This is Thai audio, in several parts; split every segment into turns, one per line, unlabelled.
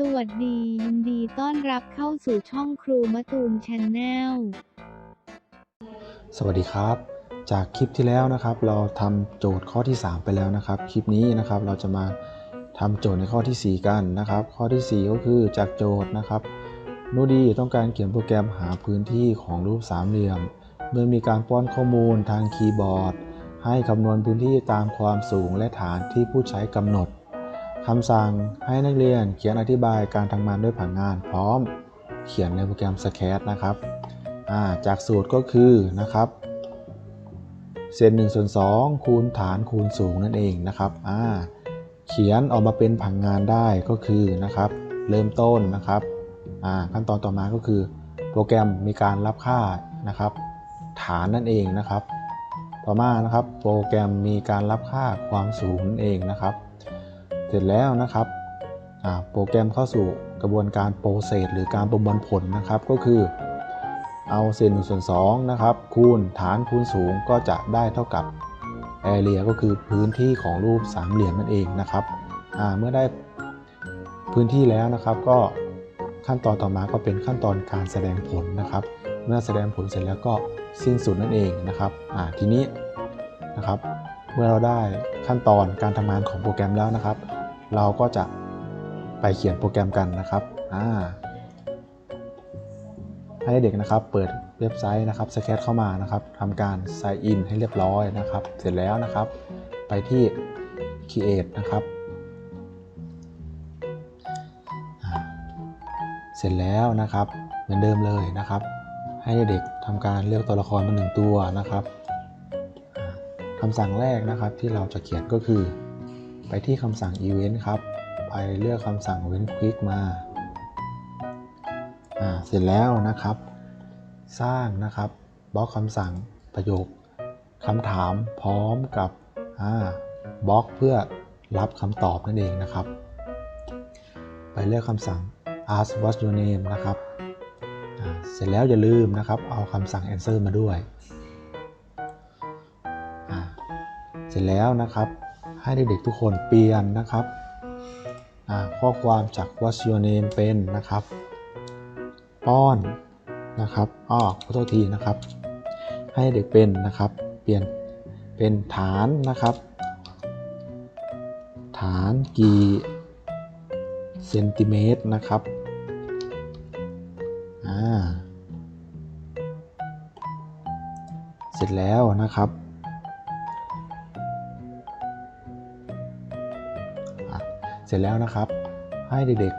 สวัสดียินดีต้อนรับเข้าสู่ช่องครูมะตูมชาแนล
สวัสดีครับ จากคลิปที่แล้วนะครับ เราทำโจทย์ข้อที่ 3 ไปแล้วนะครับ คลิปนี้นะครับเราจะมาทำโจทย์ในข้อทีสี่ 4 กันนะครับ ข้อทีสี่ 4 ก็คือจากโจทย์นะครับนูดีต้องการเขียนโปรแกรมหาพื้นที่ของรูปสามเหลี่ยมเมื่อมีการป้อนข้อมูลทางคีย์บอร์ด ให้คำนวณพื้นที่ตามความสูงและฐานที่ผู้ใช้กำหนด คำสั่งให้นักเรียนเขียนอธิบายการทำงานด้วยผังงาน พร้อมเขียนในโปรแกรม Sketch นะครับาจากสูตรก็คือนะครับเศษ1ส่วน2คูณฐานคูณสูงนั่นเองนะครับเขียนออกมาเป็นผังงานได้ก็คือนะครับ เริ่มต้นนะครับขั้นตอนต่อมาก็คือ โปรแกรมมีการรับค่านะครับ ฐานนั่นเองนะครับ ต่อมานะครับ โปรแกรมมีการรับค่าความสูงนั่นเองนะครับ ร็จแล้วนะครับโปรแกรมเข้าสู่กระบวนการโปรเซสหรือการประมวลผลนะครับ ก็คือ เอาเศษ1ส่วน2นะครับ คูณฐานคูณสูงก็จะได้เท่ากับ area ก็คือพื้นที่ของรูปสามเหลี่ยมนั่นเองนะครับเมื่อได้พื้นที่แล้วนะครับก็ขั้นตอนต่อมาก็เป็นขั้นตอนการแสดงผลนะครับ เมื่อแสดงผลเสร็จแล้วก็สิ้นสุดนั่นเองนะครับทีนี้นะครับ เมื่อเราได้ขั้นตอนการทำงานของโปรแกรมแล้วนะครับ เราก็จะไปเขียนโปรแกรมกันนะครับให้เด็กนะครับเปิดเว็บไซต์นะครับสแคตเข้ามานะครับทำการ sign in ให้เรียบร้อยนะครับ เสร็จแล้วนะครับ ไปที่ create นะครับ เสร็จแล้วนะครับเหมือนเดิมเลยนะครับ ให้เด็กทำการเลือกตัวละครมาหนึ่งตัวนะครับอ่าคำสั่งแรกนะครับที่เราจะเขียนก็คือ ที่คำสั่ง event ครับ ไปเลือกคำสั่ง event quick มา เสร็จแล้วนะครับ สร้างนะครับบล็อกคำสั่งประโยคคำถามพร้อมกับบล็อกเพื่อรับคำตอบนั่นเองนะครับ ไปเลือกคำสั่ง ask what's your name นะครับ เสร็จแล้วอย่าลืมนะครับ เอาคำสั่ง answer มาด้วย เสร็จแล้วนะครับ ให้เด็กๆทุกคนเปลี่ยนนะครับข้อความจาก what's your name เป็นนะครับ ป้อนนะครับอ้อขอโทษทีนะครับ ให้เด็กเป็นนะครับ เปลี่ยนเป็นฐานนะครับ ฐานกี่เซนติเมตรนะครับอ่าเสร็จแล้วนะครับ ร็จแล้วนะครับ ให้เด็ก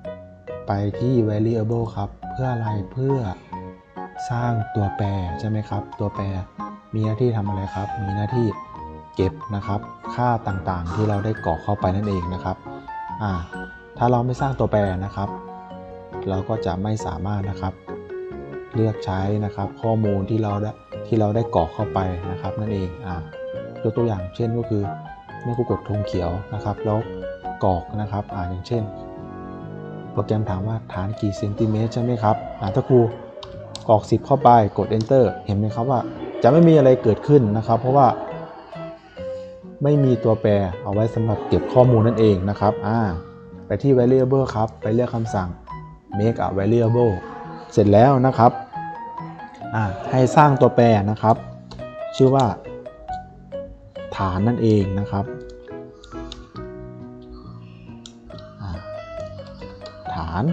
ๆ ไปที่ variable ครับ เพื่ออะไรเพื่อสร้างตัวแปรใช่ไหมครับ ตัวแปรมีหน้าที่ทำอะไรครับ มีหน้าที่เก็บนะครับ ค่าต่างๆ ที่เราได้กรอกเข้าไปนั่นเองนะครับอ่าถ้าเราไม่สร้างตัวแปรนะครับ เราก็จะไม่สามารถนะครับ เลือกใช้นะครับ ข้อมูลที่เราได้ที่เราได้กรอกเข้าไปนะครับ นั่นเองอ่ายกตัวอย่างเช่นก็คือเมื่อกูกดธงเขียวนะครับ แล้ว กรอกนะครับอ่าอย่างเช่น โปรแกรมถามว่าฐานกี่เซนติเมตรใช่ไหมครับอ่าถ้าครูกรอก 10 เข้าไปกด enter เห็นไหมครับว่าจะไม่มีอะไรเกิดขึ้นนะครับ เพราะว่า ไม่มีตัวแปรเอาไว้สำหรับเก็บข้อมูลนั่นเองนะครับอ่าไปที่ variable ครับ ไปเลือกคำสั่ง make a variable เสร็จแล้วนะครับอ่าให้สร้างตัวแปรนะครับ ชื่อว่าฐานนั่นเองนะครับาน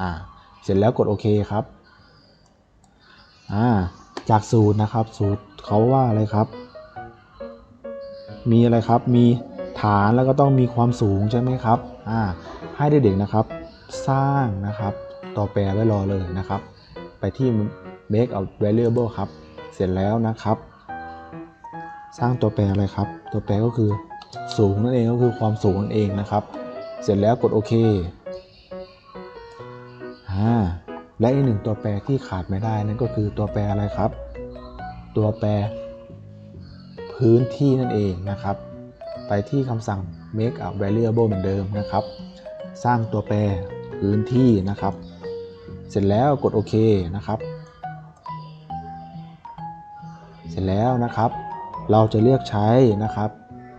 อ่าเสร็จแล้วกดโอเคครับอ่าจากสูตรนะครับ สูตรเขาว่าอะไรครับ มีอะไรครับมีฐานแล้วก็ต้องมีความสูงใช่ไหมครับอ่าให้เด็กๆนะครับ สร้างนะครับ ต่อแปรไว้รอเลยนะครับ ไปที่ make a variable ครับ เสร็จแล้วนะครับ สร้างตัวแปรอะไรครับ ตัวแปรก็คือสูงนั่นเองก็คือความสูงนั่นเองนะครับ เสร็จแล้วกดโอเคอ่าและอีกหนึ่งตัวแปรที่ขาดไม่ได้นั่นก็คือตัวแปรอะไรครับ ตัวแปรพื้นที่นั่นเองนะครับ ไปที่คำสั่ง make a variable เหมือนเดิมนะครับ สร้างตัวแปรพื้นที่นะครับ เสร็จแล้วกดโอเคนะครับ เสร็จแล้วนะครับ เราจะเลือกใช้นะครับ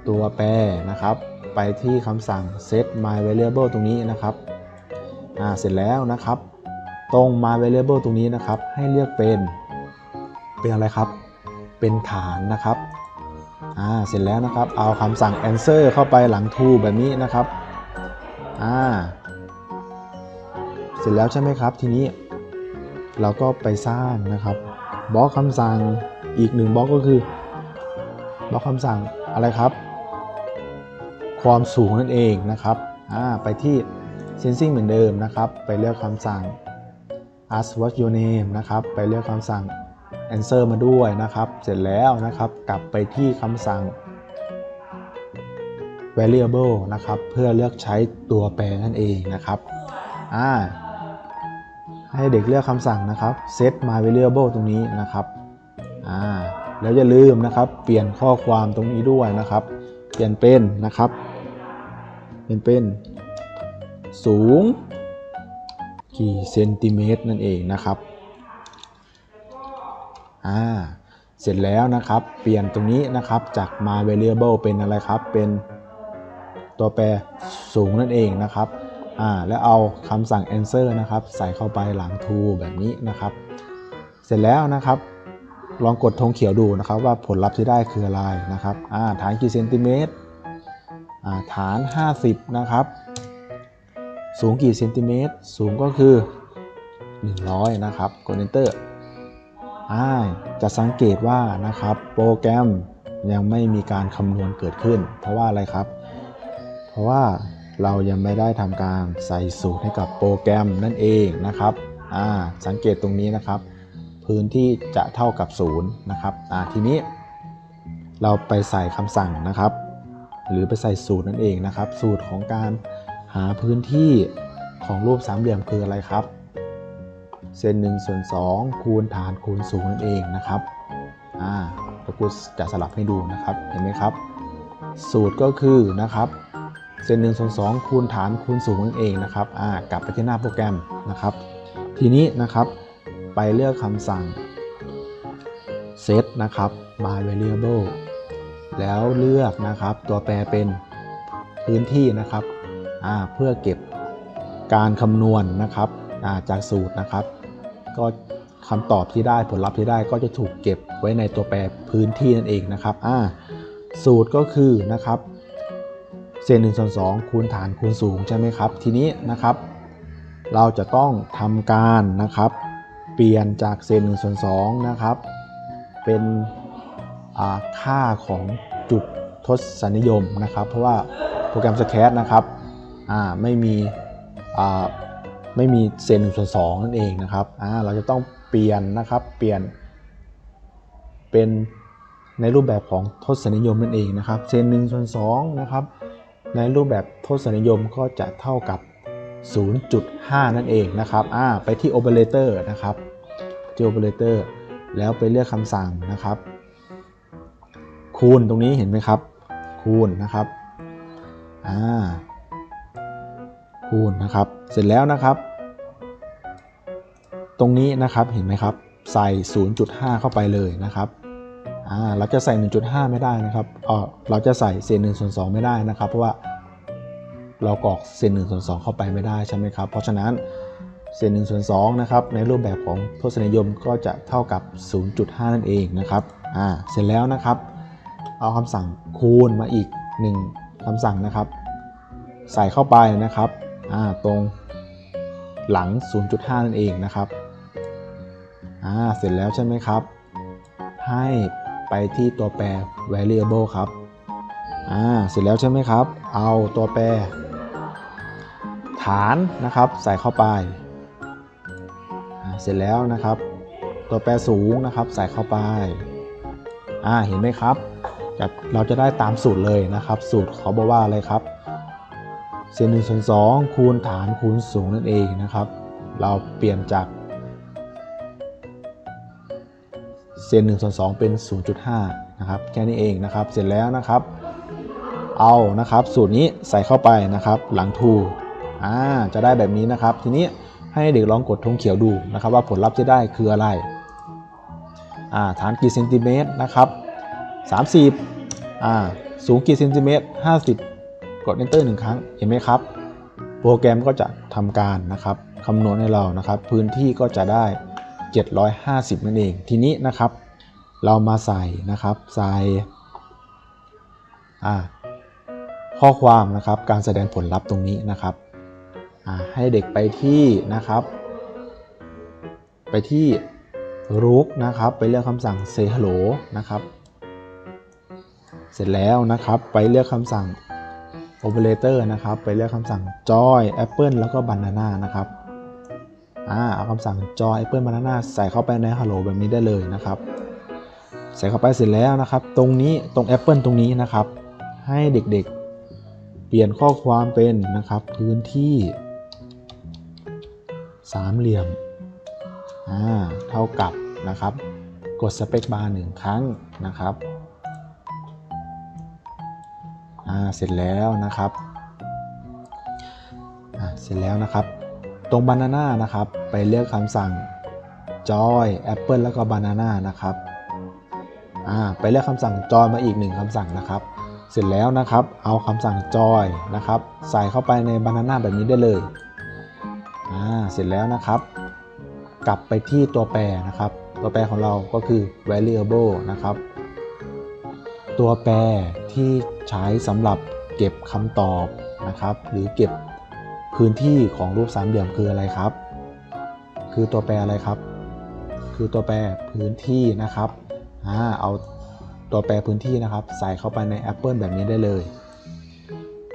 ตัวแปรนะครับ ไปที่คำสั่ง set my variable ตรงนี้นะครับอ่าเสร็จแล้วนะครับ ตรง my variable ตรงนี้นะครับ ให้เลือกเป็นเป็นอะไรครับ เป็นฐานนะครับอ่าเสร็จแล้วนะครับ เอาคำสั่ง answer เข้าไปหลัง to แบบนี้นะครับอ่าเสร็จแล้วใช่ไหมครับทีนี้เราก็ไปสร้างนะครับบล็อกคำสั่งอีกหนึ่งบล็อกก็คือบล็อกคำสั่งอะไรครับ ความสูงนั่นเองนะครับไปที่ sensing เหมือนเดิมนะครับ ไปเลือกคำสั่ง ask what your name นะครับ ไปเลือกคำสั่ง answer มาด้วยนะครับ เสร็จแล้วนะครับ กลับไปที่คำสั่ง variable นะครับ เพื่อเลือกใช้ตัวแปรนั่นเองนะครับอ่าให้เด็กเลือกคำสั่งนะครับ set my variable ตรงนี้นะครับอ่าแล้วอย่าลืมนะครับ เปลี่ยนข้อความตรงนี้ด้วยนะครับ เปลี่ยนเป็นนะครับ เป็นเป็นสูง กี่เซนติเมตรนั่นเองนะครับอ่าเสร็จแล้วนะครับ เปลี่ยนตรงนี้นะครับจาก my variable เป็นอะไรครับ เป็นตัวแปรสูงนั่นเองนะครับอ่าแล้วเอาคำสั่ง answer นะครับ ใส่เข้าไปหลัง to แบบนี้นะครับ เสร็จแล้วนะครับ ลองกดธงเขียวดูนะครับว่าผลลัพธ์ที่ได้คืออะไรนะครับอ่าฐานกี่เซนติเมตร ฐาน 50 นะครับ สูงกี่เซนติเมตร สูงก็คือ 100 นะครับกด enter อ่าจะสังเกตว่านะครับโปรแกรมยังไม่มีการคำนวณเกิดขึ้น เพราะว่าอะไรครับ เพราะว่าเรายังไม่ได้ทำการใส่สูตรให้กับโปรแกรมนั่นเองนะครับอ่าสังเกตตรงนี้นะครับ พื้นที่จะเท่ากับ0นะครับอ่าทีนี้เราไปใส่คำสั่งนะครับ หรือไปใส่สูตรนั่นเองนะครับ สูตรของการหาพื้นที่ของรูปสามเหลี่ยมคืออะไรครับ เส้น1ส่วน2คูณฐานคูณสูงนั่นเองนะครับอ่าตะกูจะสลับให้ดูนะครับเห็นไหมครับ สูตรก็คือนะครับเส้น1ส่วน2คูณฐานคูณสูงนั่นเองนะครับอ่ากลับไปที่หน้าโปรแกรมนะครับ ทีนี้นะครับไปเลือกคำสั่ง set นะครับ my variable แล้วเลือกนะครับตัวแปรเป็นพื้นที่นะครับเพื่อเก็บการคำนวณนะครับาจากสูตรนะครับ ก็คำตอบที่ได้ผลลัพธ์ที่ได้ก็จะถูกเก็บไว้ในตัวแปรพื้นที่นั่นเองนะครับสูตรก็คือนะครับเศษหนึ่งส่วนสองคูณฐานคูณสูงใช่ไหมครับ ทีนี้นะครับ เราจะต้องทำการนะครับ เปลี่ยนจากเศษหนึ่งส่วนสองนะครับ เป็น ค่าของจุดทศนิยมนะครับ เพราะว่าโปรแกรม s c a d นะครับไม่มีไม่มีเศษหนึ่งส่วนสองนั่นเองนะครับเราจะต้องเปลี่ยนนะครับเปลี่ยน เป็นในรูปแบบของทศนิยมนั่นเองนะครับเศษหนึ่งส่วนสองนะครับในรูปแบบทศนิยมก็จะเท่ากับ 0.5 นั่นเองนะครับไปที่โอเปอเรเตอร์นะครับที่โอเปอเรเตอร์แล้วไปเลือกคำสั่งนะครับ คูณตรงนี้เห็นไหมครับ คูณนะครับอ่าคูณนะครับ เสร็จแล้วนะครับ ตรงนี้นะครับเห็นไหมครับ ใส่ 0.5 เข้าไปเลยนะครับอ่าเราจะใส่ 1.5 ไม่ได้นะครับเออเราจะใส่เศษ1ส่วน2ไม่ได้นะครับ เพราะว่าเรากรอกเศษ1ส่วน2เข้าไปไม่ได้ใช่ไหมครับ เพราะฉะนั้นเศษ1ส่วน2นะครับในรูปแบบของทศนิยมก็จะเท่ากับ 0.5 นั่นเองนะครับอ่าเสร็จแล้วนะครับ เอาคำสั่งคูณมาอีก 1คำสั่งนะครับ ใส่เข้าไปนะครับตรงหลัง 0.5 นั่นเองนะครับเสร็จแล้วใช่ไหมครับ ให้ไปที่ตัวแปร variable ครับเสร็จแล้วใช่ไหมครับ เอาตัวแปร ฐานนะครับ ใส่เข้าไป เสร็จแล้วนะครับ ตัวแปรสูงนะครับ ใส่เข้าไปเห็นไหมครับ จะเราจะได้ตามสูตรเลยนะครับ สูตรเขาบอกว่าอะไรครับเศษหนึ่งส่วนสองคูณฐานคูณสูงนั่นเองนะครับ เราเปลี่ยนจากเศษหนึ่งส่วนสองเป็น 0.5 นะครับ แค่นี้เองนะครับ เสร็จแล้วนะครับ เอานะครับ สูตรนี้ใส่เข้าไปนะครับ หลังทูอ่าจะได้แบบนี้นะครับ ทีนี้ให้เด็กลองกดธงเขียวดูนะครับ ว่าผลลัพธ์ที่ได้คืออะไรอ่าฐานกี่เซนติเมตรนะครับ 30อ่าสูงกี่เซนติเมตร50 กด enter หนึ่งครั้ง เห็นไหมครับ โปรแกรมก็จะทำการนะครับคำนวณให้เรานะครับ พื้นที่ก็จะได้ 750 นั่นเอง ทีนี้นะครับ เรามาใส่นะครับ ใส่อ่าข้อความนะครับ การแสดงผลลัพธ์ตรงนี้นะครับอ่าให้เด็กไปที่นะครับ ไปที่รุกนะครับ ไปเลือกคำสั่ง say hello นะครับ เสร็จแล้วนะครับ ไปเลือกคำสั่ง operator นะครับ ไปเลือกคำสั่ง joy apple แล้วก็ banana นะครับอ่าเอาคำสั่ง joy apple banana ใส่เข้าไปใน hello แบบนี้ได้เลยนะครับ ใส่เข้าไปเสร็จแล้วนะครับ ตรงนี้ตรง Apple ตรงนี้นะครับ ให้เด็กๆ เปลี่ยนข้อความเป็นนะครับ พื้นที่สามเหลี่ยมอ่าเท่ากับนะครับ กดสเปคบาร์หนึ่งครั้งนะครับ เสร็จแล้วนะครับเสร็จแล้วนะครับ ตรง Banana นะครับ ไปเลือกคำสั่ง Joy Apple แล้วก็ Banana นะครับไปเลือกคำสั่งจอยมาอีกหนึ่งคำสั่งนะครับ เสร็จแล้วนะครับ เอาคำสั่งจอยนะครับ ใส่เข้าไปในบานาน่าแบบนี้ได้เลยเสร็จแล้วนะครับ กลับไปที่ตัวแปรนะครับ ตัวแปรของเราก็คือ variable นะครับ ตัวแปร ที่ใช้สำหรับเก็บคำตอบนะครับ หรือเก็บพื้นที่ของรูปสามเหลี่ยมคืออะไรครับ คือตัวแปรอะไรครับ คือตัวแปรพื้นที่นะครับอ่าเอาตัวแปรพื้นที่นะครับ ใส่เข้าไปใน Apple แบบนี้ได้เลย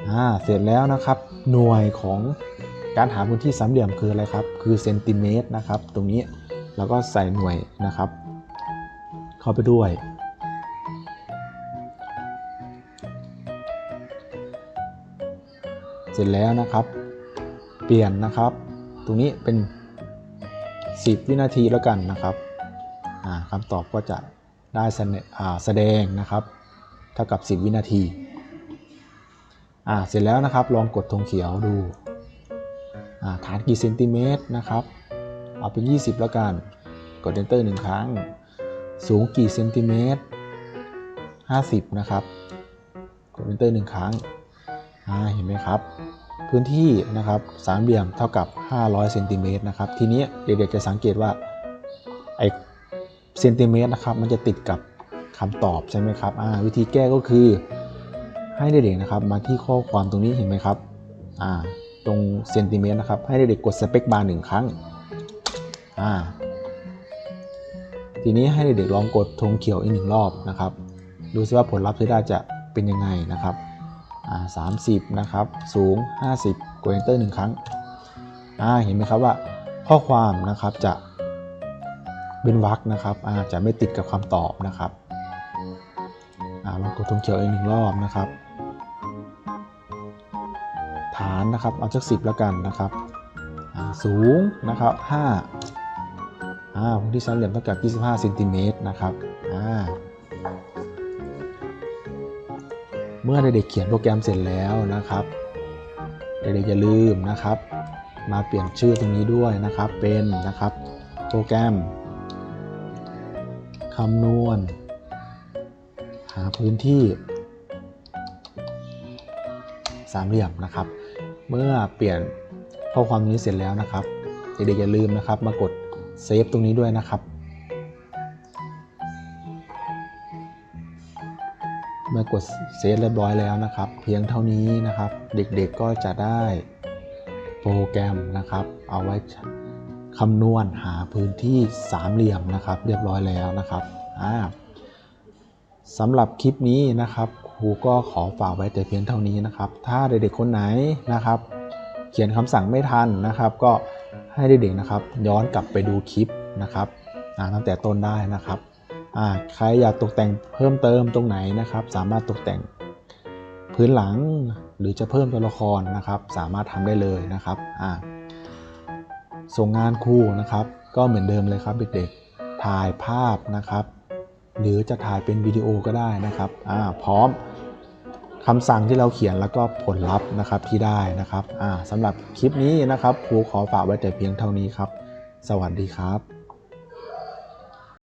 อ่าเสร็จแล้วนะครับ หน่วยของการหาพื้นที่สามเหลี่ยมคืออะไรครับ คือเซนติเมตรนะครับ ตรงนี้แล้วก็ใส่หน่วยนะครับ เข้าไปด้วย เสร็จแล้วนะครับ เปลี่ยนนะครับ ตรงนี้เป็น 10 วินาทีแล้วกันนะครับอ่าคำตอบก็จะได้แสดงนะครับ เท่ากับ 10 วินาทีาเสร็จแล้วนะครับลองกดธงเขียวดูฐานกี่เซนติเมตรนะครับ เอาเป็น 20 แล้วกัน กด enter หนึ่งครั้ง สูงกี่เซนติเมตร50 นะครับ กด enter หนึ่งครั้ง เห็นไหมครับ พื้นที่นะครับสามเหลี่ยมเท่ากับ 500เซนติเมตรนะครับ ทีนี้เด็กๆจะสังเกตว่าไอเซนติเมตรนะครับ มันจะติดกับคำตอบใช่ไหมครับวิธีแก้ก็คือให้เด็กๆนะครับ มาที่ข้อความตรงนี้เห็นไหมครับตรงเซนติเมตรนะครับ ให้เด็กๆกดสเปคบาร์หนึ่งครั้งทีนี้ให้เด็กๆลองกดธงเขียวอีกหนึ่งรอบนะครับ ดูซิว่าผลลัพธ์ที่ได้จะเป็นยังไงนะครับ อ่า30นะครับสูง 50กด enter หนึ่งครั้งอ่าเห็นไหมครับว่าข้อความนะครับจะเป็นวรรคนะครับอ่าจะไม่ติดกับคำตอบนะครับอ่าลองกดธงเขียวอีกหนึ่งรอบนะครับ ฐานนะครับเอาจาก10แล้วกันนะครับสูงนะครับ5อ่าพื้นที่สามเหลี่ยมเท่ากับ 25เซนติเมตรนะครับอ่า เมื่อเด็กๆเขียนโปรแกรมเสร็จแล้วนะครับ เด็กๆอย่าลืมนะครับ มาเปลี่ยนชื่อตรงนี้ด้วยนะครับ เป็นนะครับ โปรแกรมคำนวณ หาพื้นที่สามเหลี่ยมนะครับ เมื่อเปลี่ยนข้อความนี้เสร็จแล้วนะครับ เด็กๆอย่าลืมนะครับ มากดเซฟตรงนี้ด้วยนะครับ กดเซฟเรียบร้อยแล้วนะครับ เพียงเท่านี้นะครับ เด็กๆก็จะได้โปรแกรมนะครับ เอาไว้คำนวณหาพื้นที่สามเหลี่ยมนะครับ เรียบร้อยแล้วนะครับอ่าสำหรับคลิปนี้นะครับครูก็ขอฝากไว้แต่เพียงเท่านี้นะครับ ถ้าเด็กๆคนไหนนะครับ เขียนคำสั่งไม่ทันนะครับ ก็ให้เด็กๆนะครับ ย้อนกลับไปดูคลิปนะครับตั้งแต่ต้นได้นะครับ ใครอยากตกแต่งเพิ่มเติมตรงไหนนะครับ สามารถตกแต่งพื้นหลังหรือจะเพิ่มตัวละครนะครับ สามารถทำได้เลยนะครับส่งงานครูนะครับ ก็เหมือนเดิมเลยครับเด็กๆถ่ายภาพนะครับ หรือจะถ่ายเป็นวิดีโอก็ได้นะครับพร้อมคำสั่งที่เราเขียนแล้วก็ผลลัพธ์นะครับที่ได้นะครับอ่าสำหรับคลิปนี้นะครับครูขอฝากไว้แต่เพียงเท่านี้ครับ สวัสดีครับ